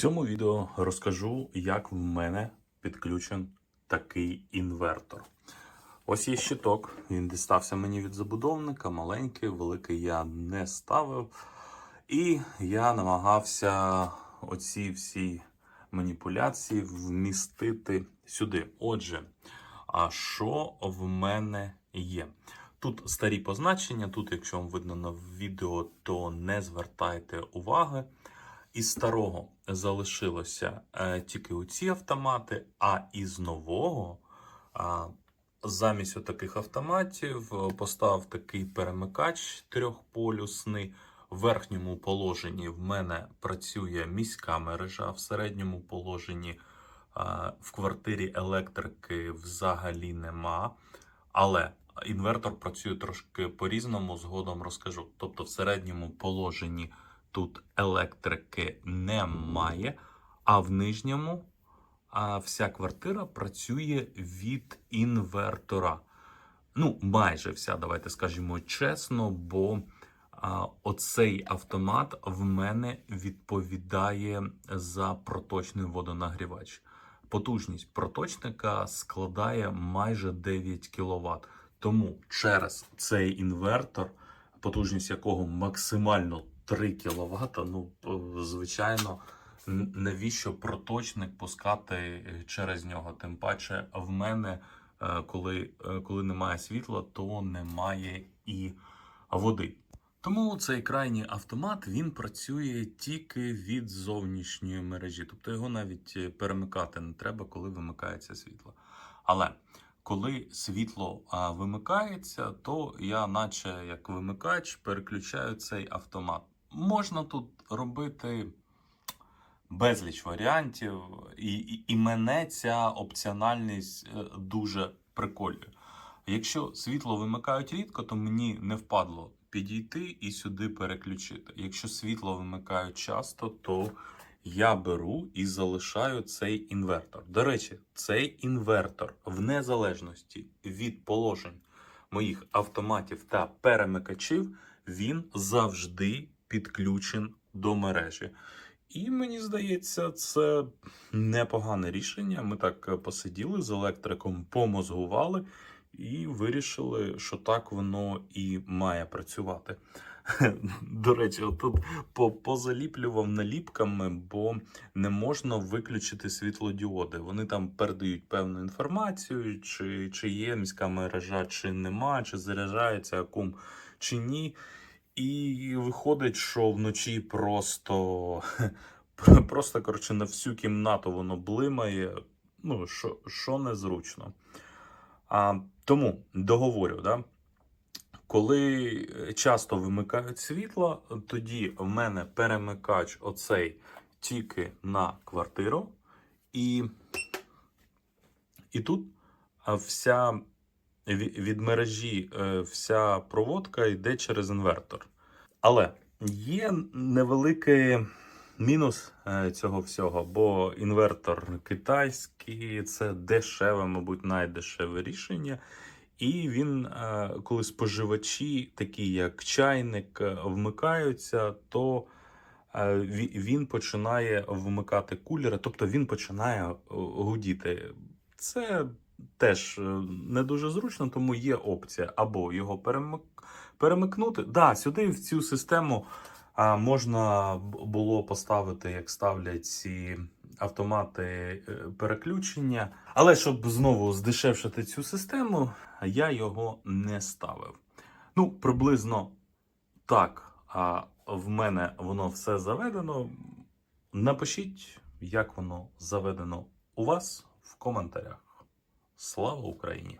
цьому відео розкажу, як в мене підключен такий інвертор. Ось є щиток, він дістався мені від забудовника, маленький, великий я не ставив. І я намагався оці всі маніпуляції вмістити сюди. Отже, а що в мене є? Тут старі позначення, тут, якщо вам видно на відео, то не звертайте уваги. Із старого залишилося е, тільки оці автомати, а із нового замість отаких автоматів е, поставив такий перемикач трьохполюсний. В верхньому положенні в мене працює міська мережа, в середньому положенні в квартирі електрики взагалі нема. Але інвертор працює трошки по-різному, згодом розкажу. Тобто, в середньому положенні тут електрики немає, а в нижньому а, вся квартира працює від інвертора. Ну, майже вся, давайте скажемо чесно, бо а, оцей автомат в мене відповідає за проточний водонагрівач. Потужність проточника складає майже 9 кВт. Тому через цей інвертор, потужність якого максимально 3 кВт, ну, е, звичайно, навіщо проточник пускати через нього? Тим паче, в мене, е, коли, е, коли немає світла, то немає і води. Тому цей крайній автомат він працює тільки від зовнішньої мережі, тобто його навіть е, перемикати не треба, коли вимикається світло. Але коли світло вимикається, то я, наче як вимикач, переключаю цей автомат. Можна тут робити безліч варіантів, і, і, і мене ця опціональність е, дуже приколює. Якщо світло вимикають рідко, то мені не впадло підійти і сюди переключити. Якщо світло вимикають часто, то я беру і залишаю цей інвертор. До речі, цей інвертор в незалежності від положень моїх автоматів та перемикачів, він завжди підключен до мережі. І мені здається, це непогане рішення. Ми так е, посиділи з електриком, помозгували і вирішили, що так воно і має працювати. До речі, тут позаліплював наліпками, бо не можна виключити світлодіоди. Вони там передають певну інформацію, чи, чи є міська мережа, чи нема, чи заряджається акум, чи ні. І виходить, що вночі просто, просто коротше, на всю кімнату воно блимає. Ну, що, що незручно. А, тому договорю, да? коли часто вимикають світло, тоді в мене перемикач оцей тільки на квартиру, і, і тут вся від мережі е, вся проводка йде через інвертор. Але є невеликий мінус е, цього всього, бо інвертор китайський, це дешеве, мабуть, найдешеве рішення. І він, е, коли споживачі, такі як чайник, вмикаються, то він починає вмикати кулери, тобто він починає гудіти. Це теж е, не дуже зручно, тому є опція або його перемик... перемикнути. Да, сюди в цю систему а, можна було поставити, як ставлять ці автомати е, переключення. Але щоб знову здешевшити цю систему, я його не ставив. Ну, приблизно так. А в мене воно все заведено. Напишіть, як воно заведено у вас в коментарях. Слава Україні!